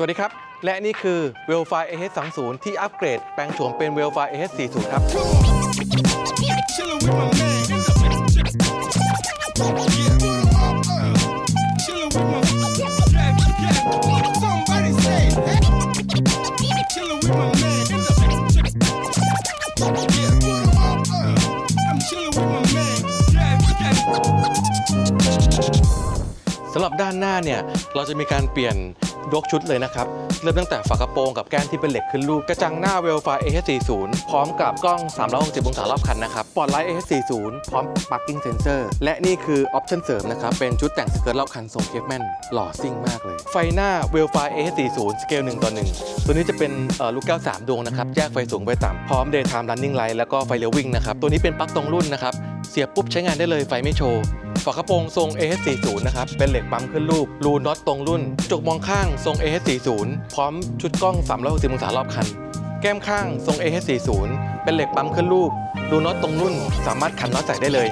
สวัสดีครับ และนี่คือ w e l f i AH30 ที่อัปเกรดแปลงโฉมเป็น w e l f i AH40 ครับ Chillin' with my man. Chillin' with my yeah, yeah. Somebody say, hey. Chillin' with my man. I'm chillin' with my man. Yeah, yeah. สำหรับด้านหน้าเนี่ย เราจะมีการเปลี่ยน ยกชุดเลยนะครับ เริ่มตั้งแต่ฝากระโปรงกับแก้มที่เป็นเหล็กขึ้นรูป กระจังหน้า w e l f i AH40 พร้อมกับกล้อง 360องศารอบคันนะครับปอดไลท์ AH40 พร้อม parking sensor และนี่คือออปชั่นเสริมนะครับ เป็นชุดแต่งสเกิร์ตรอบคันทรงเคปแมนหล่อซิ่งมากเลย ไฟหน้า w e l f i AH40 สเกล1ต่อ1ตัวนี้จะเป็นลูกแก้ว3ดวงนะครับแยกไฟสูงไฟต่ำพร้อม daytime running light แล้วก็ไฟเลี้ยววิ่งนะครับตัวนี้เป็นปลั๊กตรงรุ่นนะครับเสียบปุ๊บใช้งานได้เลยไฟไม่โชว์ ฝากระโปรงทรง AH40 นะครับ เป็นเหล็กปั๊มขึ้นรูป รูน็อตตรงรุ่น จกมองข้างทรง AH40 พร้อมชุดกล้อง 360องศารอบคัน แก้มข้างทรง AH40 เป็นเหล็กปั๊มขึ้นรูป รูน็อตตรงรุ่น สามารถขันน็อตใส่ได้เลย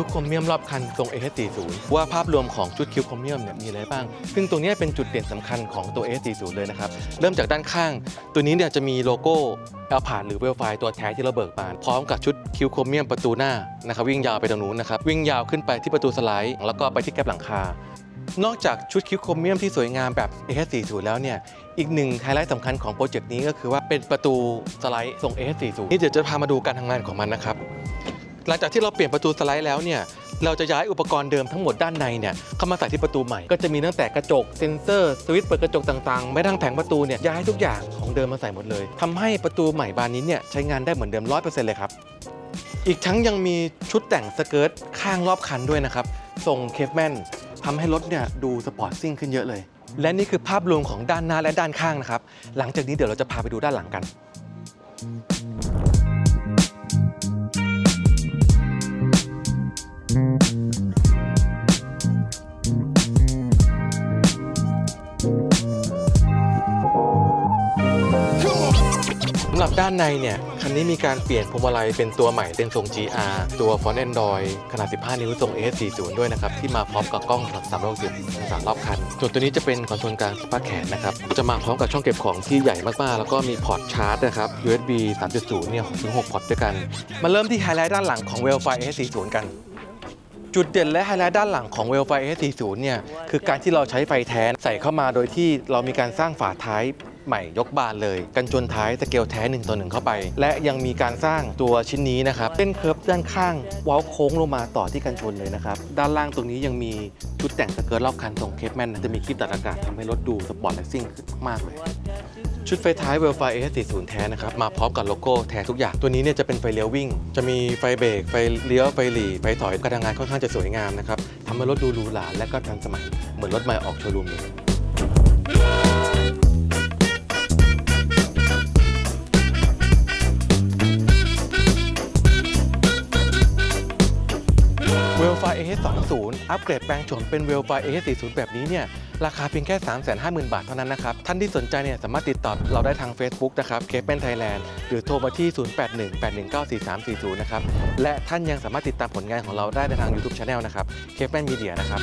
คิ้วโครเมียมรอบคันทรง AH40 ว่าภาพรวมของชุดคิ้วโครเมียมเนี่ยมีอะไรบ้าง ซึ่งตรงนี้เป็นจุดเด่นสำคัญของตัว AH40 เลยนะครับ เริ่มจากด้านข้าง ตัวนี้เนี่ยจะมีโลโก้แอลพาดหรือเวลไฟตัวแท้ที่เราเบิกมาพร้อมกับชุดคิ้วโครเมียมประตูหน้านะครับวิ่งยาวไปตรงนู้นนะครับวิ่งยาวขึ้นไปที่ประตูสไลด์แล้วก็ไปที่แกลบหลังคานอกจากชุดคิ้วโครเมียมที่สวยงามแบบ AH40 แล้วเนี่ย อีกหนึ่งไฮไลท์สำคัญของโปรเจกต์นี้ก็คือว่าเป็นประตูสไลด์ทรง AH40 นี่เดี๋ยวจะพามาดูการทำงานของมันนะครับ หลังจากที่เราเปลี่ยนประตูสไลด์แล้วเนี่ยเราจะย้ายอุปกรณ์เดิมทั้งหมดด้านในเนี่ยเข้ามาใส่ที่ประตูใหม่ ก็จะมีตั้งแต่กระจกเซ็นเซอร์สวิตช์เปิดกระจกต่างๆ ไม่ทั้งแผงประตูเนี่ยย้ายทุกอย่างของเดิมมาใส่หมดเลยทำให้ประตูใหม่บานนี้เนี่ยใช้งานได้เหมือนเดิม 100%เลยครับ อีกทั้งยังมีชุดแต่งสเกิร์ตข้างรอบคันด้วยนะครับทรงเคฟแมนทำให้รถเนี่ยดูสปอร์ตซิ่งขึ้นเยอะเลย และนี่คือภาพรวมของด้านหน้าและด้านข้างนะครับหลังจากนี้เดี๋ยวเราจะพาไปดูด้านหลังกัน ด้านในเนี่ย คันนี้มีการเปลี่ยนพวงมาลัยเป็นตัวใหม่เป็นทรง GR ตัวฟอนต์ Android ขนาด 15 นิ้วทรง AS40 ด้วยนะครับ ที่มาพร้อมกับกล้อง360องศารอบคัน ส่วนตัวนี้จะเป็นคอนโซลกลางสปาร์แขนนะครับ จะมาพร้อมกับช่องเก็บของที่ใหญ่มากๆ แล้วก็มีพอร์ตชาร์จนะครับ USB 3.0 เนี่ย6ถึง6พอร์ตด้วยกัน มาเริ่มที่ไฮไลท์ด้านหลังของ w e l f i AS40 กันจุดเด่นและไฮไลท์ด้านหลังของ w e l f i A40 เนี่ย คือการที่เราใช้ไฟแท้ใส่เข้ามาโดยที่เรามีการสร้างฝาท้าย ใหม่ยกบานเลย กันชนท้ายสเกลแท้1ต่อ1เข้าไป และยังมีการสร้างตัวชิ้นนี้นะครับเป็นเคิร์ฟด้านข้างเว้าโค้งลงมาต่อที่กันชนเลยนะครับด้านล่างตรงนี้ยังมีชุดแต่งสเกิร์ตรอบคันทรงเคปแมนจะมีคลิปตัดอากาศทำให้รถดูสปอร์ตและซิ่งมากเลยชุดไฟท้าย w e l f i A40 แท้นะครับ มาพร้อมกับโลโก้แท้ทุกอย่าง ตัวนี้เนี่ยจะเป็นไฟเลี้ยววิ่ง จะมีไฟเบรก ไฟเลี้ยว ไฟหลีไฟถอยการทำงานค่อนข้างจะสวยงามนะครับทำให้รถดูหรูหราและก็ทันสมัย เหมือนรถใหม่ออกโชว์รูมเลย 20อัปเกรดแปลงโฉมเป็นเวลไฟ AS40 แบบนี้เนี่ยราคาเพียงแค่ 350,000 บาทเท่านั้นนะครับ ท่านที่สนใจเนี่ยสามารถติดต่อเราได้ทาง Facebook นะครับเคปเป็นไทยแลนด์หรือโทรมาที่ 0818194340 นะครับ และท่านยังสามารถติดตามผลงานของเราได้ในทาง YouTube Channel นะครับเคปเป็นมีเดียนะครับ